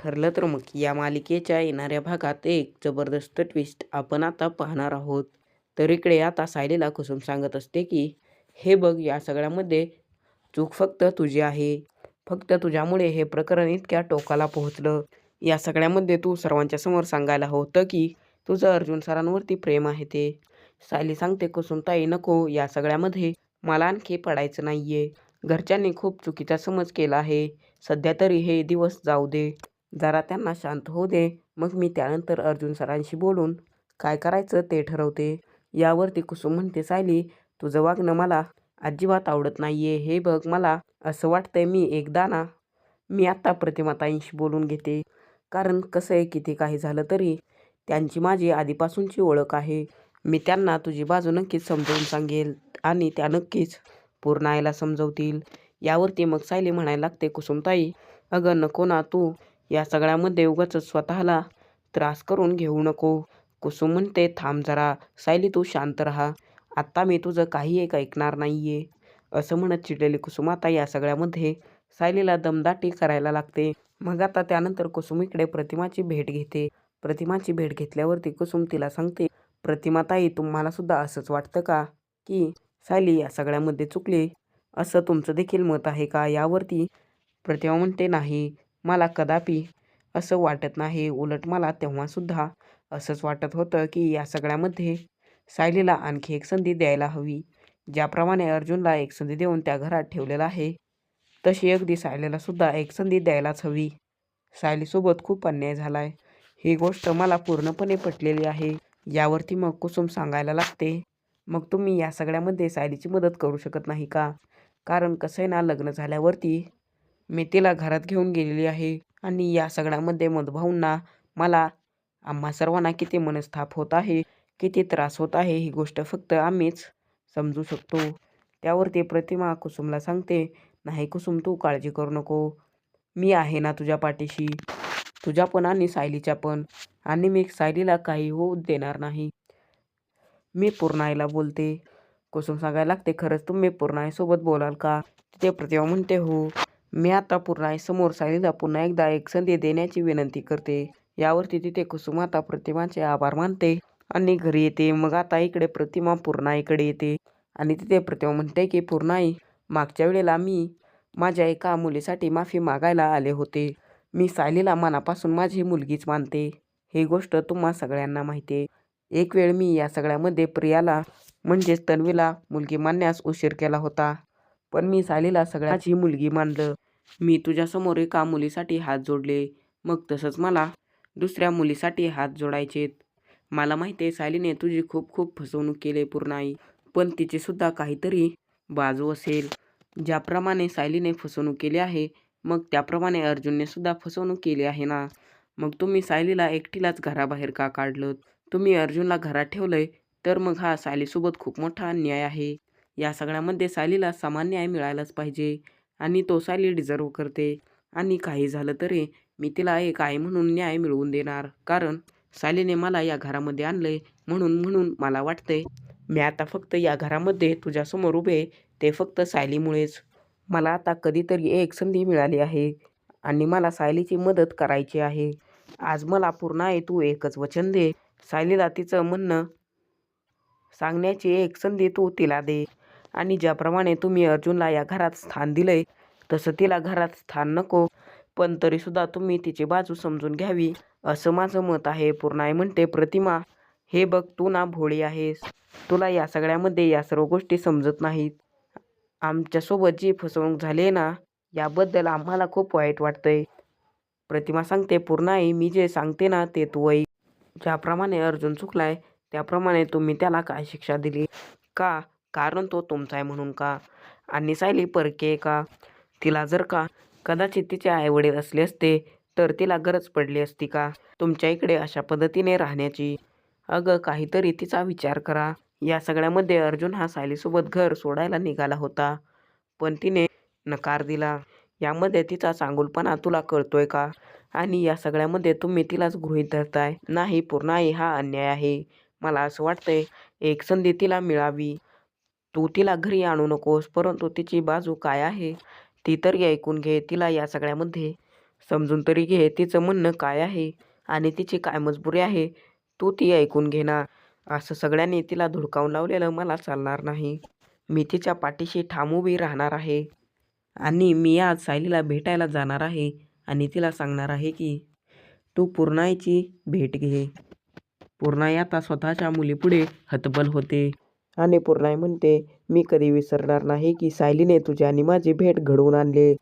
ठरलं तर मग. या मालिकेच्या येणाऱ्या भागात एक जबरदस्त ट्विस्ट आपण आता पाहणार आहोत. तर इकडे आता सायलीला कुसुम सांगत असते की हे बघ या सगळ्यामध्ये चूक फक्त तुझी आहे. फक्त तुझ्यामुळे हे प्रकरण इतक्या टोकाला पोहोचलं. या सगळ्यामध्ये तू सर्वांच्या समोर सांगायला होतं की तुझं अर्जुन सरांवरती प्रेम आहे ते. सायली सांगते कुसुमताई नको. या सगळ्यामध्ये मला आणखी पडायचं नाहीये. घरच्यांनी खूप चुकीचा समज केला आहे. सध्या तरी हे दिवस जाऊ दे. जरा त्यांना शांत होऊ दे. मग मी त्यानंतर अर्जुन सरांशी बोलून काय करायचं ते ठरवते. यावरती कुसुम म्हणते सायली तुझं वागणं मला अजिबात आवडत नाहीये. हे बघ मला असं वाटतंय मी एकदा ना मी आत्ता प्रतिमाताईंशी बोलून घेते. कारण कसं आहे किती काही झालं तरी त्यांची माझी आधीपासूनची ओळख आहे. मी त्यांना तुझी बाजू नक्कीच समजवून सांगेल आणि त्या नक्कीच पूर्णाईला समजवतील. यावरती मग सायली म्हणायला लागते कुसुमताई अगं नको ना तू. या सगळ्यामध्ये उगाच स्वतःला त्रास करून घेऊ नको. कुसुम म्हणते थांब जरा सायली तू शांत राहा. आत्ता मी तुझं काही एक ऐकणार नाही आहे असं म्हणत चिडलेली कुसुम आता या सगळ्यामध्ये सायलीला दमदाटी करायला लागते. मग आता त्यानंतर कुसुमीकडे प्रतिमाची भेट घेते. प्रतिमाची भेट घेतल्यावरती कुसुम तिला सांगते प्रतिमाताई तुम्हाला सुद्धा असंच वाटतं का की सायली या सगळ्यामध्ये चुकली? असं तुमचं देखील मत आहे का? यावरती? प्रतिमा म्हणते नाही. मला कदापि असं वाटत नाही. उलट मला तेव्हासुद्धा असंच वाटत होतं की या सगळ्यामध्ये सायलीला आणखी एक संधी द्यायला हवी. ज्याप्रमाणे अर्जुनला एक संधी देऊन त्या घरात ठेवलेला आहे तशी अगदी सायलीला सुद्धा एक संधी द्यायलाच हवी. सायलीसोबत खूप अन्याय झाला आहे ही गोष्ट मला पूर्णपणे पटलेली आहे. यावरती मग कुसुम सांगायला लागते मग तुम्ही या सगळ्यामध्ये सायलीची मदत करू शकत नाही का? कारण कसं आहे ना लग्न झाल्यावरती मी तिला घरात घेऊन गेलेली आहे आणि या सगळ्यामध्ये मधभाऊंना मला आम्हा सर्वांना किती मनस्ताप होत आहे किती त्रास होत आहे ही गोष्ट फक्त आम्हीच समजू शकतो. त्यावरती प्रतिमा कुसुमला सांगते नाही कुसुम तू काळजी करू नको. मी आहे ना तुझ्या पाठीशी. तुझ्या पण आणि सायलीच्या पण. आणि मी सायलीला काही होऊ देणार नाही. मी पूर्णाईला बोलते. कुसुम सांगायला लागते खरंच तुम्ही पूर्णाईसोबत बोलाल का? तिथे प्रतिमा म्हणते हो. मी आता पूर्णाईसमोर सायलीला पुन्हा एकदा एक संधी देण्याची विनंती करते. यावरती तिथे कुसुम आता प्रतिमाचे आभार मानते आणि घरी येते. मग आता इकडे प्रतिमा पूर्णाईकडे येते. आणि तिथे प्रतिमा म्हणते की पूर्णाई मागच्या वेळेला मी माझ्या एका मुलीसाठी माफी मागायला आले होते. मी सायलीला मनापासून माझी मुलगीच मानते. ही गोष्ट तुम्हा सगळ्यांना माहिती आहे. एक वेळ मी या सगळ्यामध्ये प्रियाला म्हणजेच तन्वीला मुलगी मानण्यास उशीर केला होता. पण मी सायलीला सगळ्याची मुलगी मानलं. मी तुझ्यासमोर एका मुलीसाठी हात जोडले. मग तसंच मला दुसऱ्या मुलीसाठी हात जोडायचेत. मला माहिती आहे सायलीने तुझी खूप खूप फसवणूक केली पूर्णाई. पण तिचीसुद्धा काहीतरी बाजू असेल. ज्याप्रमाणे सायलीने फसवणूक केली आहे मग त्याप्रमाणे अर्जुनने सुद्धा फसवणूक केली आहे ना? मग तुम्ही सायलीला एकटीलाच घराबाहेर का काढलं तुम्ही अर्जुनला घरात ठेवलंय तर मग हा सायलीसोबत खूप मोठा अन्याय आहे. या सगळ्यामध्ये सायलीला समान न्याय मिळायलाच पाहिजे. आणि तो सायली डिझर्व करते. आणि काही झालं तरी मी तिला एक आई म्हणून न्याय मिळवून देणार. कारण सायलीने मला या घरामध्ये आणले म्हणून म्हणून मला वाटते मी आता फक्त या घरामध्ये तुझ्यासमोर उभे ते फक्त सायलीमुळेच मला आता कधीतरी एक संधी मिळाली आहे आणि मला सायलीची मदत करायची आहे. आज मला पूर्ण आहे तू एकच वचन दे. सायलीला तिचं म्हणणं सांगण्याची एक संधी तू तिला दे. आणि ज्याप्रमाणे तुम्ही अर्जुनला या घरात स्थान दिलंय तसं तिला घरात स्थान नको. पण तरीसुद्धा तुम्ही तिची बाजू समजून घ्यावी असं माझं मत आहे. पूर्णाई म्हणते प्रतिमा हे बघ तू ना भोळी आहेस. तुला या सगळ्यामध्ये या सर्व गोष्टी समजत नाहीत. आमच्यासोबत जी फसवणूक झाली आहे ना याबद्दल आम्हाला खूप वाईट वाटतंय. प्रतिमा सांगते पूर्णाई मी जे सांगते ना ते तू ऐक. ज्याप्रमाणे अर्जुन चुकलाय त्याप्रमाणे तुम्ही त्याला काय शिक्षा दिली? का कारण तो तुमचा आहे म्हणून का? आणि सायली परके आहे का? तिला जर का कदाचित तिचे आईवडील असले असते तर तिला गरज पडली असती का? तुमच्या इकडे अशा पद्धतीने राहण्याची. अगं काहीतरी तिचा विचार करा. या सगळ्यामध्ये अर्जुन हा सायलीसोबत घर सोडायला निघाला होता पण तिने नकार दिला. यामध्ये तिचा चांगुलपणा तुला कळतोय का? आणि या सगळ्यामध्ये तुम्ही तिलाच गृहीत धरताय. नाही पूर्णाई हा अन्याय आहे. मला असं वाटतंय एक संधी तिला मिळावी. तू तिला घरी आणू नकोस परंतु तिची बाजू काय आहे ती तरी ऐकून घे तिला या सगळ्यामध्ये. समजून तरी घे तिचं म्हणणं काय आहे आणि तिची काय मजबुरी आहे तू ती ऐकून घे ना. असं सगळ्यांनी तिला धुडकावून लावलेलं मला चालणार नाही. मी तिच्या पाठीशी ठाम उभी राहणार आहे आणि मी आज सायलीला भेटायला जाणार आहे आणि तिला सांगणार आहे की तू पूर्णाईची भेट घे. पूर्णाई आता स्वतःच्या मुलीपुढे हतबल होते. आणि पूर्णाई म्हणते मी कधी विसरणार नाही की सायलीने तुझी आणि माझी भेट घडवून आणले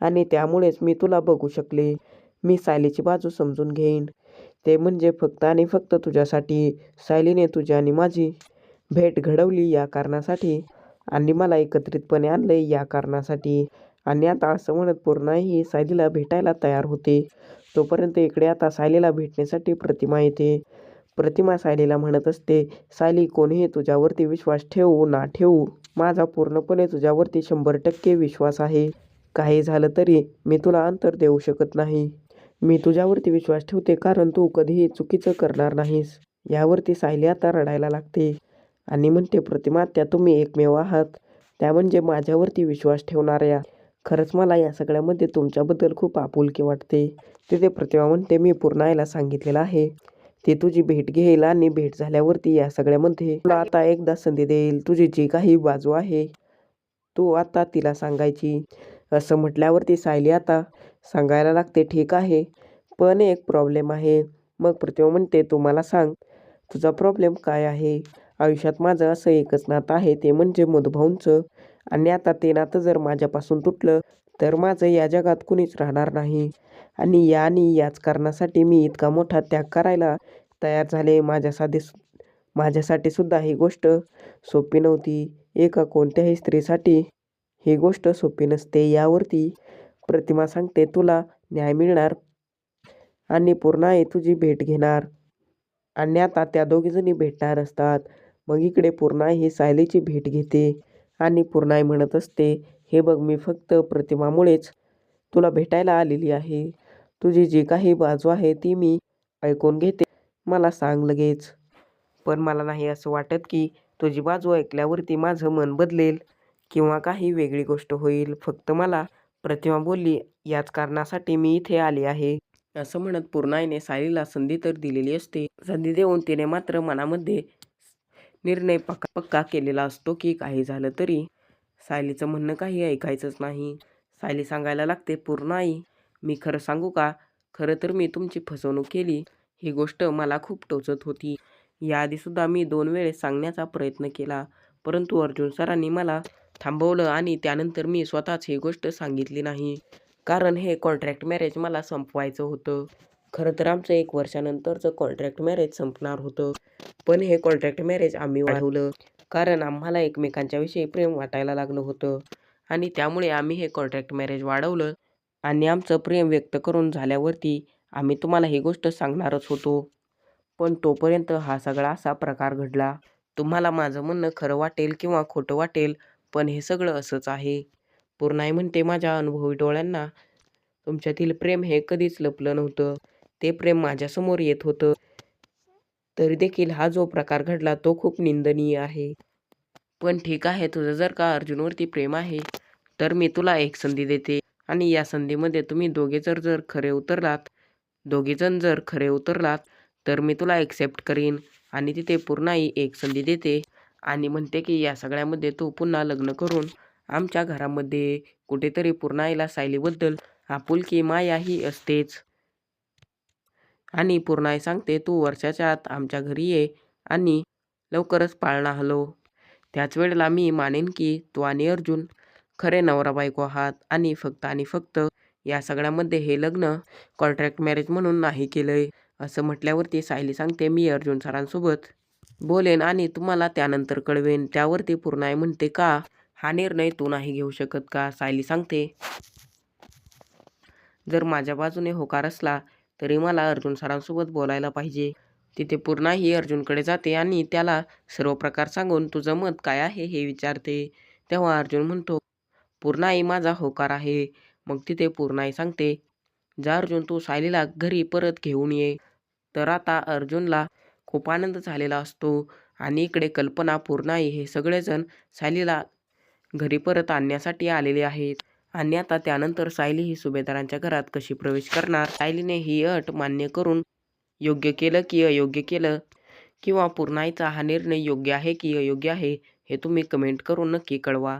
आणि त्यामुळेच मी तुला बघू शकले. मी सायलीची बाजू समजून घेईन. ते म्हणजे फक्त आणि फक्त तुझ्यासाठी. सायलीने तुझी आणि माझी भेट घडवली या कारणासाठी. आणि मला एकत्रितपणे आणले या कारणासाठी. आणि आता असं म्हणत पूर्णाही सायलीला भेटायला तयार होते. तोपर्यंत इकडे आता सायलीला भेटण्यासाठी प्रतिमा येते. प्रतिमा सायलीला म्हणत असते सायली कोणीही तुझ्यावरती विश्वास ठेवू ना ठेवू. माझा पूर्णपणे तुझ्यावरती शंभर टक्के विश्वास आहे. काही झालं तरी मी तुला अंतर देऊ शकत नाही. मी तुझ्यावरती विश्वास ठेवते कारण तू कधीही चुकीचं करणार नाहीस. यावरती सायली आता रडायला लागते आणि म्हणते प्रतिमा त्या तुम्ही एकमेव आहात. त्या म्हणजे माझ्यावरती विश्वास ठेवणाऱ्या. खरंच मला या सगळ्यामध्ये तुमच्याबद्दल खूप आपुलकी वाटते. तिथे प्रतिमा म्हणते मी पूर्णाईला सांगितलेलं आहे. ती तुझी भेट घेईल आणि भेट झाल्यावरती या सगळ्यामध्ये तुला आता एकदा संधी देईल. तुझी जी काही बाजू आहे तू आता तिला सांगायची. असं म्हटल्यावरती सायली आता सांगायला लागते ठीक आहे पण एक प्रॉब्लेम आहे. मग प्रतिमा म्हणते तू मला सांग तुझा प्रॉब्लेम काय आहे? आयुष्यात माझं असं एकच नातं आहे ते म्हणजे मधुभाऊंचं. आणि आता ते नातं जर माझ्यापासून तुटलं तर माझं या जगात कुणीच राहणार नाही. आणि या आणि याच कारणासाठी मी इतका मोठा त्याग करायला तयार झाले. माझ्यासाठी माझ्यासाठी सुद्धा ही गोष्ट सोपी नव्हती. एका कोणत्याही स्त्रीसाठी ही गोष्ट सोपी नसते. यावरती प्रतिमा सांगते तुला न्याय मिळणार आणि पूर्णाई तुझी भेट घेणार. आणि आता त्या दोघीजणी भेटणार असतात. मग इकडे पूर्णा ही सायलीची भेट घेते आणि पूर्णाई म्हणत असते. हे बघ मी फक्त प्रतिमामुळेच तुला भेटायला आलेली आहे. तुझी जी काही बाजू आहे ती मी ऐकून घेते. मला सांग लगेच. पण मला नाही असं वाटत की तुझी बाजू ऐकल्यावरती माझं मन बदलेल किंवा काही वेगळी गोष्ट होईल. फक्त मला प्रतिमा बोलली याच कारणासाठी मी इथे आले आहे. असं म्हणत पूर्णाईने सायलीला संधी तर दिलेली असते. संधी देऊन तिने मात्र मनामध्ये निर्णय पक्का पक्का केलेला असतो की काही झालं तरी सायलीचं म्हणणं काही ऐकायचंच नाही. सायली सांगायला लागते पूर्ण आई मी खरं सांगू का? खरं तर मी तुमची फसवणूक केली. ही गोष्ट मला खूप टोचत होती. याआधीसुद्धा मी दोन वेळेस सांगण्याचा प्रयत्न केला. परंतु अर्जुन सरांनी मला थांबवलं आणि त्यानंतर मी स्वतःच ही गोष्ट सांगितली नाही. कारण हे कॉन्ट्रॅक्ट मॅरेज मला संपवायचं होतं. खरं तर आमचं एक वर्षानंतरचं कॉन्ट्रॅक्ट मॅरेज संपणार होतं. पण हे कॉन्ट्रॅक्ट मॅरेज आम्ही वाढवलं. कारण आम्हाला एकमेकांच्याविषयी प्रेम वाटायला लागलं होतं. आणि त्यामुळे आम्ही हे कॉन्ट्रॅक्ट मॅरेज वाढवलं आणि आमचं प्रेम व्यक्त करून झाल्यावरती आम्ही तुम्हाला ही गोष्ट सांगणारच होतो. पण तोपर्यंत हा सगळा असा प्रकार घडला. तुम्हाला माझं म्हणणं खरं वाटेल किंवा खोटं वाटेल पण हे सगळं असंच आहे. पूर्णाई म्हणते माझ्या अनुभवी डोळ्यांना तुमच्यातील प्रेम हे कधीच लपलं नव्हतं. ते प्रेम माझ्यासमोर येत होतं. तरी देखील हा जो प्रकार घडला तो खूप निंदनीय आहे. पण ठीक आहे तुझं जर का अर्जुनवरती प्रेम आहे तर मी तुला एक संधी देते. आणि या संधीमध्ये तुम्ही दोघे जर जर खरे उतरलात दोघेजण जर खरे उतरलात तर मी तुला एक्सेप्ट करीन आणि तिथे पूर्णाई एक संधी देते आणि म्हणते की या सगळ्यामध्ये तू पुन्हा लग्न करून आमच्या घरामध्ये कुठेतरी पूर्णाईला सायलीबद्दल आपुलकी माया ही असतेच. आणि पूर्णाई सांगते तू वर्षाच्या आत आमच्या घरी ये आणि लवकरच पाळणा हलव. त्याच वेळेला मी मानेन की तू आणि अर्जुन खरे नवरा बायको आहात आणि फक्त आणि फक्त या सगळ्यामध्ये हे लग्न कॉन्ट्रॅक्ट मॅरेज म्हणून नाही केलंय. असं म्हटल्यावरती सायली सांगते मी अर्जुन सरांसोबत बोलेन आणि तुम्हाला त्यानंतर कळवेन. त्यावरती पूर्णाई म्हणते का? हा निर्णय तू नाही घेऊ शकत का? सायली सांगते जर माझ्या बाजूने होकार असला तरी मला अर्जुन सरांसोबत बोलायला पाहिजे. तिथे पूर्णाही अर्जुनकडे जाते आणि त्याला सर्व प्रकार सांगून तुझं मत काय आहे हे विचारते. तेव्हा अर्जुन म्हणतो पूर्णाई माझा होकार आहे. मग तिथे पूर्णाई सांगते जा अर्जुन तू सायलीला घरी परत घेऊन ये. तर आता अर्जुनला खूप आनंद झालेला असतो आणि इकडे कल्पना पूर्णाई हे सगळेजण सायलीला घरी परत आणण्यासाठी आलेले आहेत. आणि आता त्यानंतर सायली ही सुभेदारांच्या घरात कशी प्रवेश करणार? सायलीने ही अट मान्य करून योग्य केलं की अयोग्य केलं किंवा पूर्णाईचा हा निर्णय योग्य आहे की अयोग्य आहे हे तुम्ही कमेंट करून नक्की कळवा.